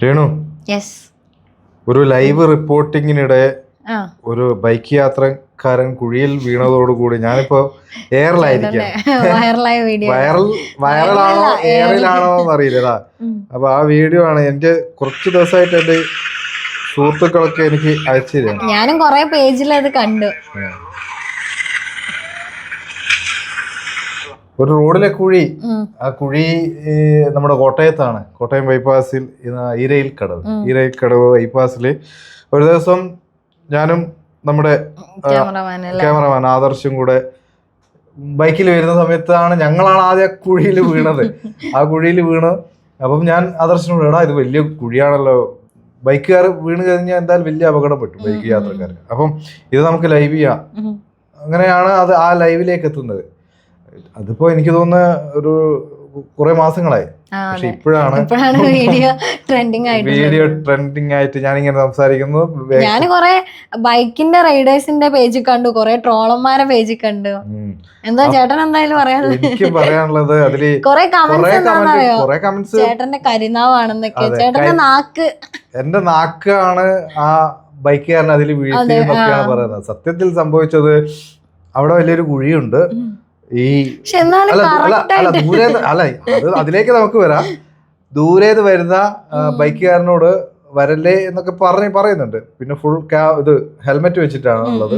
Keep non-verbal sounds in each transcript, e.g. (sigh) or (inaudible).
Renu yes ഒരു live റിപ്പോർട്ടിങ്ങിനിടെ ഒരു ബൈക്ക് യാത്രക്കാരൻ കുഴിയിൽ വീണതോടുകൂടി ഞാനിപ്പോ (laughs) എയറിലായിരിക്കാം വൈറൽ വൈറലാണോ എയറിലാണോ എന്നറിയില്ല അപ്പൊ ആ വീഡിയോ ആണ് എന്റെ കുറച്ച് ദിവസമായിട്ട് എന്റെ സുഹൃത്തുക്കളൊക്കെ എനിക്ക് അയച്ചു ഞാനും കൊറേ പേജിൽ അത് കണ്ടു. ഒരു റോഡിലെ കുഴി. ആ കുഴി നമ്മുടെ കോട്ടയത്താണ്. കോട്ടയം ബൈപ്പാസിൽ ഇരയിൽ ഈരയിൽ കടവ് ഈരയിൽ കടവ് ബൈപ്പാസിൽ ഒരു ദിവസം ഞാനും നമ്മുടെ ക്യാമറമാൻ ആദർശും കൂടെ ബൈക്കിൽ വരുന്ന സമയത്താണ് ഞങ്ങളാണ് ആദ്യം ആ കുഴിയിൽ വീണത്. ആ കുഴിയിൽ വീണ്. അപ്പം ഞാൻ ആദർശിനോട് എടാ ഇത് വലിയ കുഴിയാണല്ലോ. ബൈക്കുകാർ വീണ് കഴിഞ്ഞാൽ എന്തായാലും വലിയ അപകടപ്പെട്ടു ബൈക്ക് യാത്രക്കാർ അപ്പം ഇത് നമുക്ക് ലൈവ് ചെയ്യാം. അങ്ങനെയാണ് അത് ആ ലൈവിലേക്ക് എത്തുന്നത്. അതിപ്പോ എനിക്ക് തോന്നുന്ന ഒരു കുറെ മാസങ്ങളായി. പക്ഷെ. ഇപ്പോഴാണ് വീഡിയോ (laughs) ട്രെൻഡിങ് ആയിട്ട് വീഡിയോ ട്രെൻഡിങ് ആയിട്ട് ഞാൻ ഇങ്ങനെ സംസാരിക്കുന്നു ഞാൻ കുറെ ബൈക്കിന്റെ റൈഡേഴ്സിന്റെ പേജ് കണ്ടു. കുറെ ട്രോളന്മാരെ പേജ് കണ്ടു. എന്താ ചേട്ടൻ എന്തായാലും പറയാനുള്ളത്? എനിക്ക് പറയാനുള്ളത് അതിൽ കൊറേ കമന്റ്സ് കമന്റ് എന്താണെന്നറിയോ? കുറെ കമന്റ്സ് ചേട്ടന്റെ കരിനാവാണെന്നൊക്കെ. ചേട്ടന്റെ നാക്ക്. എന്റെ നാക്കാണ് ആ ബൈക്കുകാരൻ അതിൽ വീഴ്ത്തിയെന്നൊക്കെയാണ് പറയുന്നത്. സത്യത്തിൽ സംഭവിച്ചത് അവിടെ വലിയൊരു കുഴിയുണ്ട്. ഈ അല്ല ദൂരെ അല്ല അത് അതിലേക്ക് നമുക്ക് വരാം. ദൂരേന്ന് വരുന്ന ബൈക്കുകാരനോട് വരല്ലേ എന്നൊക്കെ പറഞ്ഞ് പറയുന്നുണ്ട്. പിന്നെ ഫുൾ ഇത് ഹെൽമെറ്റ് വെച്ചിട്ടാണ് ഉള്ളത്.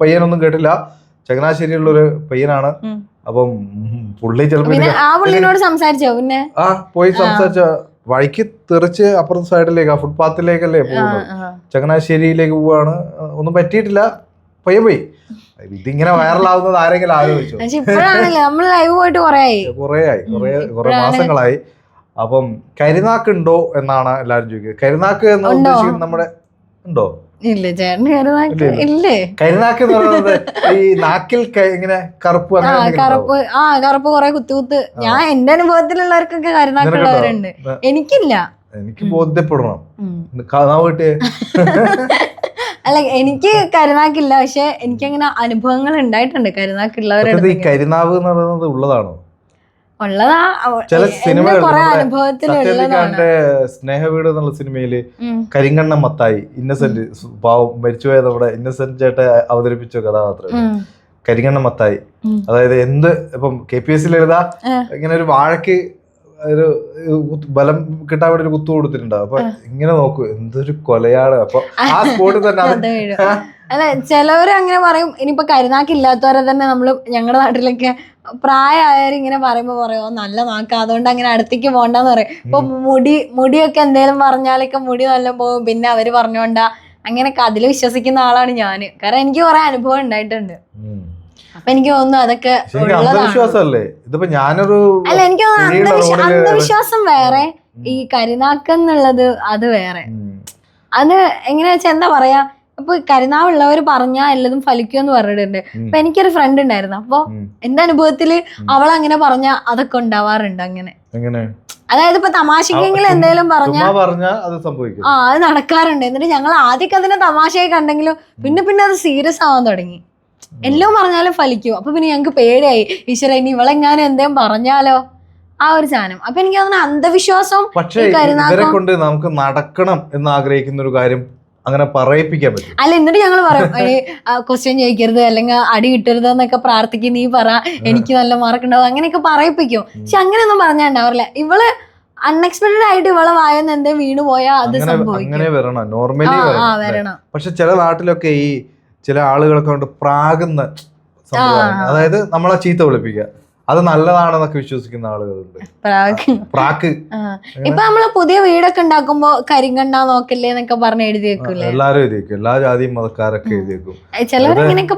പയ്യനൊന്നും കേട്ടില്ല. ചങ്ങനാശ്ശേരിയുള്ള ഒരു പയ്യനാണ്. അപ്പം പുള്ളി ചിലപ്പോ സംസാരിച്ചോ? പിന്നെ? ആ പോയി സംസാരിച്ച. വഴിക്ക് തെറിച്ച് അപ്പുറത്തെ സൈഡിലേക്ക് ആ ഫുട്പാത്തിലേക്കല്ലേ പോകുന്നു പോകുന്നത്. ചങ്ങനാശ്ശേരിയിലേക്ക് പോവാണ്. ഒന്നും പറ്റിയിട്ടില്ല. പയ്യ പോയി. ഇതിങ്ങനെ വൈറലാവുന്നത് ആരെങ്കിലും ആലോചിച്ചു? നമ്മൾ ലൈവ് പോയിട്ട് കുറേയായി. ആയി കുറേ കുറേ മാസങ്ങളായി. അപ്പം കരിനാക്ക് ഉണ്ടോ എന്നാണ് എല്ലാരും ചോദിക്കുന്നത് കരിനാക്ക് എന്ന്? ഉദ്ദേശിക്കുന്നത് നമ്മുടെ ഉണ്ടോ? ഇല്ല ചേട്ടന് കരുനാക്ക് ഇല്ല, കരിനാക്ക് എന്ന് പറയുന്നത് ഈ നാക്കിൽ ഇങ്ങനെ കറുപ്പ്? കറുപ്പ് ആ കറുപ്പ് കൊറേ കുത്തു കുത്ത്. ഞാൻ എന്റെ അനുഭവത്തിലുള്ളവർക്കൊക്കെ കരുനാക്കുള്ളവരുണ്ട് എനിക്കില്ല. എനിക്ക് ബോധ്യപ്പെടണം. കാണാൻ വീട്ടിൽ (laughs) അല്ല എനിക്ക് കരുനാക്കില്ല പക്ഷെ എനിക്ക് അങ്ങനെ അനുഭവങ്ങൾ ഉണ്ടായിട്ടുണ്ട് കരുനാക്കുള്ളവരുടെ ഈ കരിനാവ് എന്ന് പറയുന്നത് ഉള്ളതാണോ? ഉള്ളതാ ചില സത്യത്തിക്കാന്റെ സ്നേഹവീട് എന്നുള്ള സിനിമയിൽ. കരിങ്കണ്ണ മത്തായി ഇന്നസെന്റ് പാവം മരിച്ചുപോയ നമ്മുടെ ഇന്നസെന്റ് ചേട്ട അവതരിപ്പിച്ച കഥാപാത്രം. കരിങ്കണ്ണം മത്തായി. അതായത് എന്ത് ഇപ്പം കെ പി എസ് എഴുതാ ലളിത ഇങ്ങനെ ഒരു വാഴക്ക് ഒരു ബലം കിട്ടാൻ വേണ്ടി ഒരു കുത്തു കൊടുത്തിട്ടുണ്ടാവും. അപ്പൊ ഇങ്ങനെ നോക്കൂ എന്തൊരു കൊലയാണ്. അപ്പൊ ആ സ്പോട്ടിൽ തന്നെ അല്ല ചിലവര് അങ്ങനെ പറയും ഇനിയിപ്പോ കരുനാക്കില്ലാത്തവരെ തന്നെ നമ്മൾ ഞങ്ങളുടെ നാട്ടിലൊക്കെ പ്രായമായവർ ഇങ്ങനെ പറയുമ്പോ പറയോ നല്ല നാക്ക അതുകൊണ്ട് അങ്ങനെ അടുത്തേക്ക് പോണ്ടെന്ന് പറയും. ഇപ്പൊ മുടി മുടിയൊക്കെ എന്തേലും പറഞ്ഞാലൊക്കെ മുടി നല്ല പോകും പിന്നെ അവർ പറഞ്ഞോണ്ടാ. അങ്ങനെയൊക്കെ അതിൽ വിശ്വസിക്കുന്ന ആളാണ് ഞാൻ. കാരണം എനിക്ക് കുറെ അനുഭവം ഉണ്ടായിട്ടുണ്ട്. അപ്പൊ എനിക്ക് തോന്നുന്നു അതൊക്കെ അന്ധവിശ്വാസമല്ലേ? ഇതിപ്പോ ഞാനൊരു അല്ല എനിക്ക് തോന്നുന്നു അന്ധവിശ്വാസം വേറെ. ഈ കരുനാക്കെന്നുള്ളത് അത് വേറെ. അത് എങ്ങനെയാ വെച്ചാൽ എന്താ പറയാ? അപ്പൊ കരുനാവുള്ളവർ പറഞ്ഞാ എല്ലതും ഫലിക്കുമെന്ന് പറഞ്ഞിട്ടുണ്ട്. ഉം. അപ്പൊ എനിക്കൊരു ഫ്രണ്ട് ഉണ്ടായിരുന്നു. അപ്പൊ. എന്റെ അനുഭവത്തിൽ അവൾ അങ്ങനെ പറഞ്ഞ അതൊക്കെ ഉണ്ടാവാറുണ്ട് അങ്ങനെ. അതായത് ഇപ്പൊ തമാശക്കെങ്കിലും എന്തെങ്കിലും പറഞ്ഞ ആ അത് നടക്കാറുണ്ട്. എന്നിട്ട് ഞങ്ങൾ ആദ്യമൊക്കെ അതിനെ തമാശയായി കണ്ടെങ്കിലും പിന്നെ പിന്നെ അത് സീരിയസ് ആവാൻ തുടങ്ങി. എല്ലാം പറഞ്ഞാലും ഫലിക്കും. അപ്പൊ പിന്നെ ഞങ്ങൾക്ക് പേടിയായി. ഈശ്വര ഇനി ഇവളെങ്ങാനും എന്തേലും പറഞ്ഞാലോ? ആ ഒരു സാധനം. അപ്പൊ എനിക്ക് തോന്നുന്നു അന്ധവിശ്വാസം പക്ഷേ ഇവരെ കൊണ്ട് നമുക്ക് നടക്കണം എന്ന് ആഗ്രഹിക്കുന്ന ഒരു കാര്യം അങ്ങനെ പറയിപ്പിക്കാൻ പറ്റും. അല്ല എന്നിട്ട് ഞങ്ങൾ പറയും ക്വസ്റ്റ്യൻ ചോദിക്കരുത് അല്ലെങ്കിൽ അടി കിട്ടരുത് എന്നൊക്കെ പ്രാർത്ഥിക്കും നീ പറ. എനിക്ക് നല്ല മാർക്ക് ഉണ്ടാവും. അങ്ങനെയൊക്കെ പറയിപ്പിക്കും. പക്ഷെ അങ്ങനെയൊന്നും പറഞ്ഞാൽ ഉണ്ടാവില്ല. ഇവൾ അൺഎക്സ്പെക്ടഡ് ആയിട്ട് ഇവളെ വായന്ന് എന്തേ വീണ് പോയാൽ അത് സംഭവിക്കും. പക്ഷെ ചില നാട്ടിലൊക്കെ ഈ ചില ആളുകളൊക്കെ ഉണ്ട് പ്രാകുന്ന ആ. അതായത് നമ്മളെ ചീത്ത വിളിപ്പിക്കുക. അത് നല്ലതാണെന്നൊക്കെ വിശ്വസിക്കുന്ന ആളുകളുണ്ട്. പ്രാക്ക്. ഇപ്പൊ നമ്മൾ പുതിയ വീടൊക്കെ ഉണ്ടാക്കുമ്പോ കരിങ്കണ്ണ നോക്കല്ലേ എന്നൊക്കെ പറഞ്ഞ് എഴുതി വെക്കൂലേ എല്ലാരും എഴുതി വെക്കും. എല്ലാ ജാതിയും മതക്കാരൊക്കെ എഴുതി വെക്കും. ചിലവർ എനിക്ക്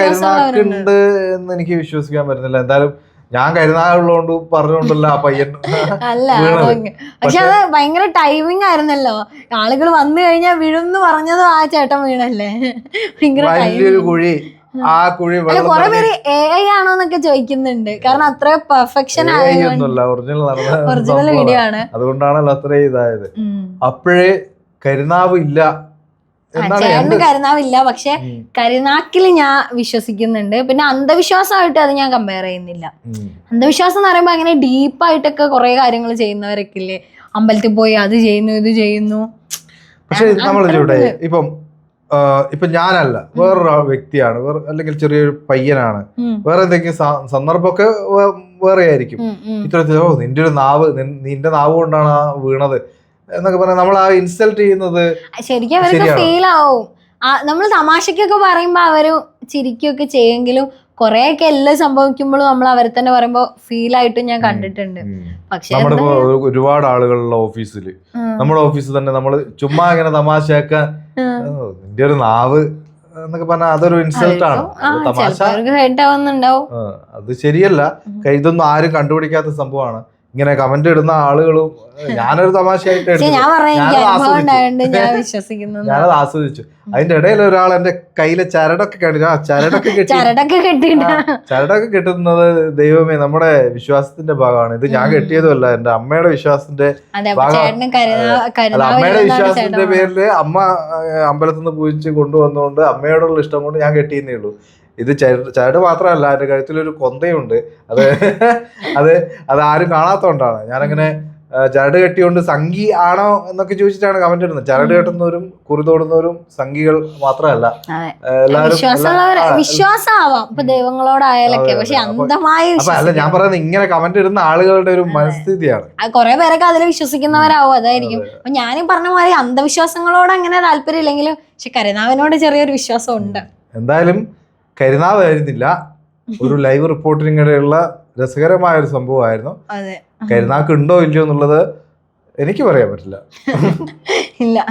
കരുനാക്കുണ്ട് എന്ന് എനിക്ക് വിശ്വസിക്കാൻ പറ്റുന്നില്ല. എന്തായാലും ഞാൻ കരുതാറുള്ളതുകൊണ്ട് പറഞ്ഞുകൊണ്ടല്ല ആ പയ്യൻ അല്ല പക്ഷെ അത് ഭയങ്കര ടൈമിംഗ് ആയിരുന്നല്ലോ. ആളുകൾ വന്നു കഴിഞ്ഞാൽ വീഴുന്ന് പറഞ്ഞതും ആ ചേട്ടൻ വീണല്ലേ? ഭയങ്കര വലിയൊരു കുഴി. ആ കുഴി കുറേ പേര് എ ഐ ആണോ എന്നൊക്കെ ചോദിക്കുന്നുണ്ട്. കാരണം അത്ര പെർഫെക്ഷൻ ഒന്നുമല്ല ഒറിജിനൽ ഒറിജിനൽ വീഡിയോ ആണ്. അതുകൊണ്ടാണല്ലോ അത്രയും ഇതായത്. അപ്പോഴേ കരുനാവ് ഇല്ല. ചേട്ടന് കരുനാവില്ല പക്ഷെ കരുനാക്കിൽ ഞാൻ വിശ്വസിക്കുന്നുണ്ട്. പിന്നെ അന്ധവിശ്വാസമായിട്ട് അത് ഞാൻ കമ്പയർ ചെയ്യുന്നില്ല. അന്ധവിശ്വാസം എന്ന് പറയുമ്പോൾ അങ്ങനെ ഡീപ്പായിട്ടൊക്കെ കുറെ കാര്യങ്ങൾ ചെയ്യുന്നവരൊക്കെ ഇല്ലേ അമ്പലത്തിൽ പോയി അത് ചെയ്യുന്നു ഇത് ചെയ്യുന്നു. പക്ഷെ നമ്മളിവിടെ. ഇപ്പം ഇപ്പൊ ഞാനല്ല വേറൊരു വ്യക്തിയാണ് വേറെ അല്ലെങ്കിൽ ചെറിയൊരു പയ്യനാണ്. വേറെ എന്തെങ്കിലും സന്ദർഭമൊക്കെ വേറെ ആയിരിക്കും. ഇത്തരത്തിൽ ഓ നിന്റെ ഒരു നാവ് നിന്റെ നാവ് കൊണ്ടാണ് ആ വീണത്. എന്നൊക്കെ പറഞ്ഞാൽ നമ്മൾ ആ ഇൻസൾട്ട് ചെയ്യുന്നത് ശരിക്കും അവർക്ക് ഫീൽ ആവും. നമ്മൾ തമാശക്കൊക്കെ പറയുമ്പോ അവർ ചിരിക്കുകയൊക്കെ ചെയ്യുമെങ്കിലും കൊറേയൊക്കെ എല്ലാം സംഭവിക്കുമ്പോഴും നമ്മൾ അവരെ തന്നെ പറയുമ്പോ ഫീൽ ആയിട്ട് ഞാൻ കണ്ടിട്ടുണ്ട്. പക്ഷെ നമ്മുടെ ഒരുപാട് ആളുകളുള്ള ഓഫീസിൽ നമ്മുടെ ഓഫീസിൽ തന്നെ നമ്മൾ ചുമ്മാ ഇങ്ങനെ തമാശയൊക്കെ നിന്റെ ഒരു നാവ് എന്നൊക്കെ പറഞ്ഞാൽ അതൊരു ഇൻസൾട്ട് ആണ്. തമാശ. അത് ശരിയല്ല. ഇതൊന്നും ആരും കണ്ടുപിടിക്കാത്ത സംഭവമാണ്. ഇങ്ങനെ കമന്റ് ഇടുന്ന ആളുകളും ഞാനൊരു തമാശയായിട്ട് (laughs) ഞാനത് ആസ്വദിച്ചു. അതിന്റെ ഇടയിൽ ഒരാൾ എന്റെ കയ്യിലെ ചരടൊക്കെ കണ്ടില്ല ആ ചരടൊക്കെ (laughs) കെട്ടി ചരടൊക്കെ കിട്ടുന്നത് ദൈവമേ നമ്മുടെ വിശ്വാസത്തിന്റെ ഭാഗമാണ്. ഇത് ഞാൻ കെട്ടിയതല്ല കെട്ടിയതുമല്ല എന്റെ അമ്മയുടെ വിശ്വാസത്തിന്റെ അമ്മയുടെ വിശ്വാസത്തിന്റെ പേരിൽ അമ്മ അമ്പലത്തിൽ നിന്ന് പൂജിച്ച് കൊണ്ടുവന്നുകൊണ്ട് അമ്മയോടുള്ള ഇഷ്ടം കൊണ്ട് ഞാൻ കെട്ടിയെന്നേ ഉള്ളൂ. ഇത് ചരട് മാത്രമല്ല എന്റെ കഴുത്തിലൊരു കൊന്തയുണ്ട്. അത് (laughs) അത് അത് ആരും കാണാത്തതുകൊണ്ടാണ് ഞാനങ്ങനെ ചരട് കെട്ടിയോണ്ട് സംഘി ആണോ എന്നൊക്കെ ചോദിച്ചിട്ടാണ് കമന്റ് ഇടുന്നത്. ചരട് കെട്ടുന്നവരും കുറി തോടുന്നവരും സംഘികൾ മാത്രമല്ല. എല്ലാവരും വിശ്വാസമാവാം. ഇപ്പൊ ദൈവങ്ങളോടായാലൊക്കെ. പക്ഷെ അന്ധമായി അല്ല ഞാൻ പറയുന്നത് ഇങ്ങനെ കമന്റ് ഇടുന്ന ആളുകളുടെ ഒരു മനസ്ഥിതിയാണ്. കുറെ പേരൊക്കെ അതിൽ വിശ്വസിക്കുന്നവരാവും. അതായിരിക്കും. അപ്പൊ ഞാനീ പറഞ്ഞ മാതിരി അന്ധവിശ്വാസങ്ങളോട് അങ്ങനെ താല്പര്യം ഇല്ലെങ്കിലും പക്ഷെ കരുനാവിനോട് ചെറിയൊരു വിശ്വാസം ഉണ്ട് എന്തായാലും കരുനാവായിരുന്നില്ല. ഒരു ലൈവ് റിപ്പോർട്ടിനിടെയുള്ള രസകരമായ ഒരു സംഭവമായിരുന്നു. കരുനാക്ക് ഉണ്ടോ ഇല്ലയോ എന്നുള്ളത് എനിക്ക് പറയാൻ പറ്റില്ല. ഇല്ല.